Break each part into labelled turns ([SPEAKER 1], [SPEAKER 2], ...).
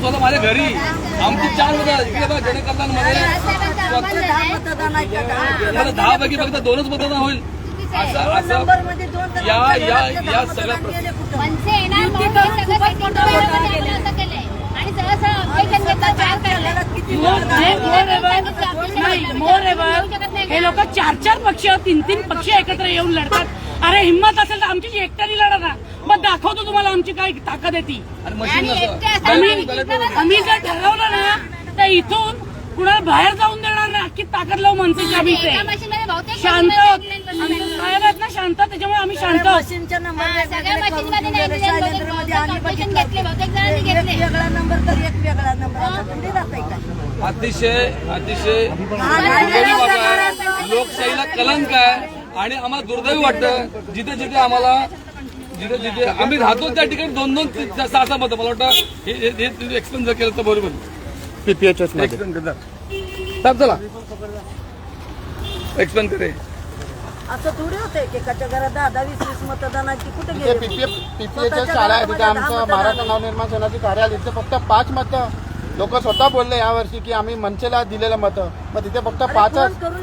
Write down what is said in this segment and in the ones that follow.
[SPEAKER 1] स्वतः माझ्या घरी. आमची चार मतं आहेत. इकडे बघा जनकल्याणमध्ये मला दहा पैकी फक्त दोनच मतदान होईल. असं असं या या या सगळ्या
[SPEAKER 2] हे
[SPEAKER 3] हे लोक चार चार पक्ष तीन तीन पक्ष एकत्र येऊन लढतात. अरे हिंमत असेल तर आमची एकट्याने लढा ना मग दाखवतो तुम्हाला आमची काय ताकद आहे ती.
[SPEAKER 1] आणि मशीन
[SPEAKER 2] आणि
[SPEAKER 1] नसं-
[SPEAKER 2] एकटे असतात.
[SPEAKER 3] आम्ही जर ठरवलं ना तर इथून कुणाला बाहेर जाऊन देणार ना अख्खी ताकद लावू मनसेची आम्ही शांत
[SPEAKER 2] मध्ये
[SPEAKER 3] आहोत. साहेब ना शांत त्याच्यामुळे आम्ही शांत
[SPEAKER 4] नंबर
[SPEAKER 2] हा.
[SPEAKER 4] वेगळा नंबर तर एक वेगळा नंबर. का
[SPEAKER 1] अतिशय अतिशय लोकशाहीला कलंक आहे. आणि आम्हाला दुर्दैवी वाटतं जिथे जिथे आम्हाला जिथे जिथे आम्ही राहतो त्या ठिकाणी दोन दोन सहा सहा मतं. मला वाटतं हे एक्सप्लेन जर केलं तर बरोबर
[SPEAKER 5] पीपीएचएसमध्ये
[SPEAKER 1] एक्सप्लेन चला. एक्सप्लेन करे
[SPEAKER 4] असं थोडी होते की एकाच्या घरात दहा दहा वीस वीस मतदानाची कुठे
[SPEAKER 5] तिथे
[SPEAKER 4] गेले?
[SPEAKER 5] पीपीएचएस
[SPEAKER 4] स्वतःच्या
[SPEAKER 5] शाळा आहे तिथे आमचं
[SPEAKER 4] मतदान
[SPEAKER 5] महाराष्ट्र
[SPEAKER 4] आहे.
[SPEAKER 5] नवनिर्माण सेनाची कार्यालय. तिथे फक्त पाच मतं. लोक स्वतः बोलले यावर्षी की आम्ही मनसेला दिलेलं मतं. मग तिथे फक्त
[SPEAKER 4] फोन करून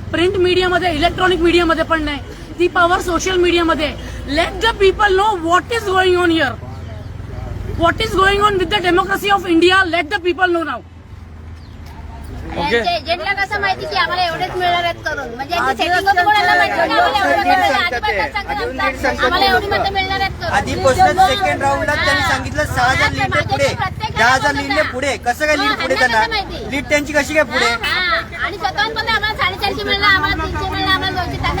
[SPEAKER 3] प्रिंट मीडियामध्ये इलेक्ट्रॉनिक मीडियामध्ये पण नाही. ती पॉवर सोशल मीडियामध्ये. Let the people know what is going on here what is going on with the democracy of India let the people know now
[SPEAKER 2] एजंटला कसं माहिती की आम्हाला एवढेच मिळणार आहेत करून. म्हणजे आम्हाला एवढं मतं मिळणार आहेत
[SPEAKER 6] सेकंड राऊंडला त्यांनी
[SPEAKER 2] हा.
[SPEAKER 6] सांगितलं सहा हजार
[SPEAKER 2] हा,
[SPEAKER 6] पुढे. दहा हजार
[SPEAKER 2] होता.
[SPEAKER 6] पुढे. कसं काय लीड
[SPEAKER 2] हा,
[SPEAKER 6] पुढे त्यांना? लीड त्यांची कशी काय पुढे?
[SPEAKER 2] हा, हा. आणि स्वतःहून पण आम्हाला साडेचारशे मिळणार आम्हाला तीनशे मिळणार आम्हाला दोनशे त्यांना बरोबर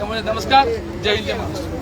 [SPEAKER 1] त्यामुळे नमस्कार जय हिंद जय महाराष्ट्र.